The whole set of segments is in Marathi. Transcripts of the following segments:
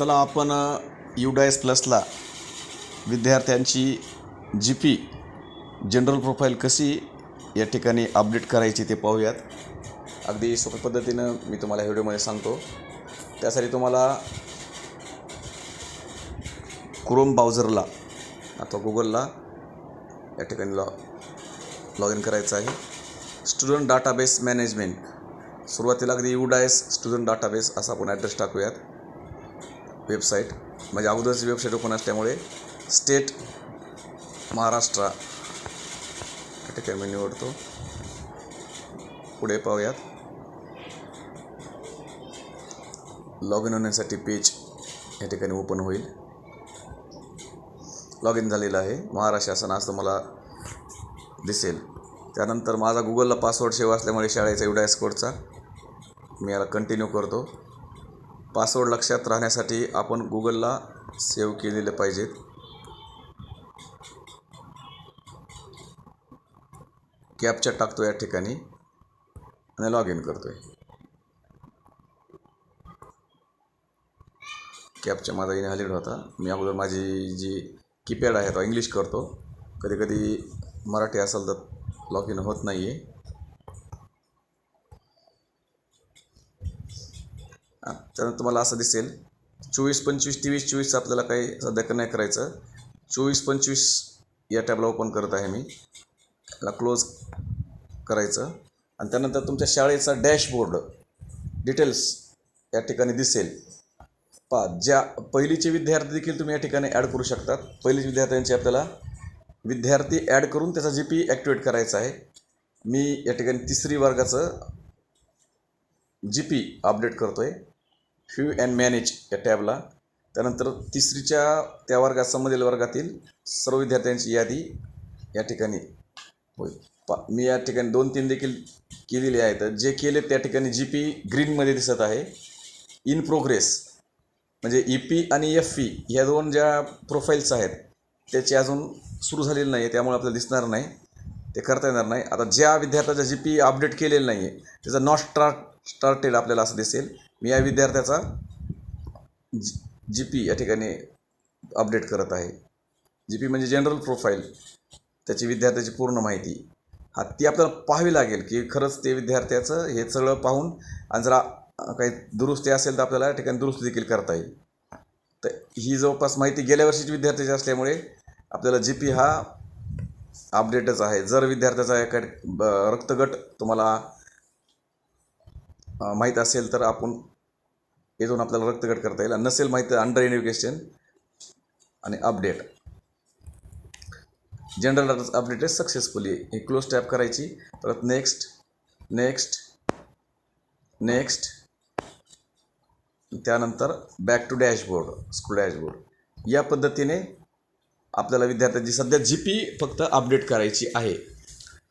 चला आपण युडायस प्लसला विद्यार्थ्यांची जी पी जनरल प्रोफाईल कशी या ठिकाणी अपडेट करायची ते पाहूयात. अगदी सोप्या पद्धतीनं मी तुम्हाला व्हिडिओमध्ये सांगतो. त्यासाठी तुम्हाला क्रोम ब्राउझरला अथवा गुगलला या ठिकाणी लॉ लॉग इन करायचं आहे. स्टुडंट डाटाबेस मॅनेजमेंट सुरुवातीला अगदी युडायस स्टुडंट डाटाबेस असा आपण ॲड्रेस टाकूयात. वेबसाईट. म्हणजे अगोदरची वेबसाईट ओपन असल्यामुळे स्टेट महाराष्ट्र. ठीक ठिकाणी मी निवडतो. पुढे पाहूयात. लॉग इन होण्यासाठी पेज या ठिकाणी ओपन होईल. लॉग इन झालेलं आहे. महाराष्ट्र शासन असं मला दिसेल. त्यानंतर माझा गुगलला पासवर्ड सेव असल्यामुळे शाळेचा युडायस कोडचा मी याला कंटिन्यू करतो. पासवर्ड लक्षात राहण्यासाठी आपण गुगलला सेव्ह केलेले पाहिजेत कॅपच्या टाकतो या ठिकाणी आणि लॉग इन करतो आहे कॅपच्या माझा इनहॅलिड होता. मी अगोदर माझी जी कीपॅड आहे तो इंग्लिश करतो. कधी कधी मराठी असेल तर लॉग इन होत नाही आहे त्यानंतर तुम्हाला असं दिसेल. चोवीस पंचवीस तेवीस चोवीसचं आपल्याला काही सध्या नाही करायचं. चोवीस पंचवीस या टॅबला ओपन करत आहे मी. त्याला क्लोज करायचं. आणि त्यानंतर तुमच्या शाळेचा डॅशबोर्ड डिटेल्स या ठिकाणी दिसेल. पा ज्या पहिलीचे विद्यार्थी देखील तुम्ही या ठिकाणी ॲड करू शकतात. पहिलीच विद्यार्थ्यांची आपल्याला विद्यार्थी ॲड करून त्याचा जी पी ॲक्टिवेट करायचा आहे. मी या ठिकाणी तिसरी वर्गाचं जी पी अपडेट करतो आहे फ्यू अँड मॅनेज या टॅबला त्यानंतर तिसरीच्या त्या वर्गात संबंधित वर्गातील सर्व विद्यार्थ्यांची यादी या ठिकाणी होईल. पा मी या ठिकाणी दोन तीन देखील केलेले आहेत. जे केले त्या ठिकाणी जी पी ग्रीनमध्ये दिसत आहे. इन प्रोग्रेस म्हणजे ई पी आणि एफ पी ह्या दोन ज्या प्रोफाईल्स आहेत त्याची अजून सुरू झालेली नाही आहे त्यामुळे आपल्याला दिसणार नाही. ते करता येणार नाही. आता ज्या विद्यार्थ्याचा जी पी अपडेट केलेलं नाही आहे त्याचा नॉट स्टार्ट स्टार्टेड आपल्याला असं दिसेल. मी या विद्यार्थ्याचा जी जी पी या ठिकाणी अपडेट करत आहे. जी पी म्हणजे जनरल प्रोफाईल त्याची विद्यार्थ्याची पूर्ण माहिती. हा ती आपल्याला पाहावी लागेल की खरंच ते विद्यार्थ्याचं हे सगळं पाहून आणि जरा काही दुरुस्ती असेल तर आपल्याला या ठिकाणी दुरुस्ती देखील करता येईल. तर ही जवळपास माहिती गेल्या वर्षीची विद्यार्थ्याची असल्यामुळे आपल्याला जी पी हा अपडेटच आहे. जर विद्यार्थ्याचा एका रक्तगट तुम्हाला माहीत असेल तर आपण येथून आपल्याला रक्तगट करता येईल. नसेल माहीत अंडर एन्युकेशन आणि अपडेट जनरल डाटा अपडेट आहे सक्सेसफुली हे क्लोज टॅप करायची. परत नेक्स्ट नेक्स्ट नेक्स्ट त्यानंतर back to dashboard school dashboard या पद्धतीने आपल्याला विद्यार्थ्यांची सध्या जी पी फक्त अपडेट करायची आहे.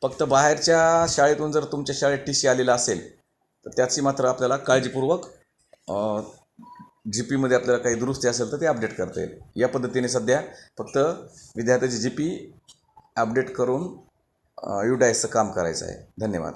फक्त बाहेरच्या शाळेतून जर तुमच्या शाळेत टी सी आलेला असेल तर त्याची मात्र आपल्याला काळजीपूर्वक जी पीमध्ये आपल्याला काही दुरुस्ती असेल तर ते अपडेट करता येईल. या पद्धतीने सध्या फक्त विद्यार्थ्याची जी पी अपडेट करून युडायसचं काम करायचं आहे. धन्यवाद.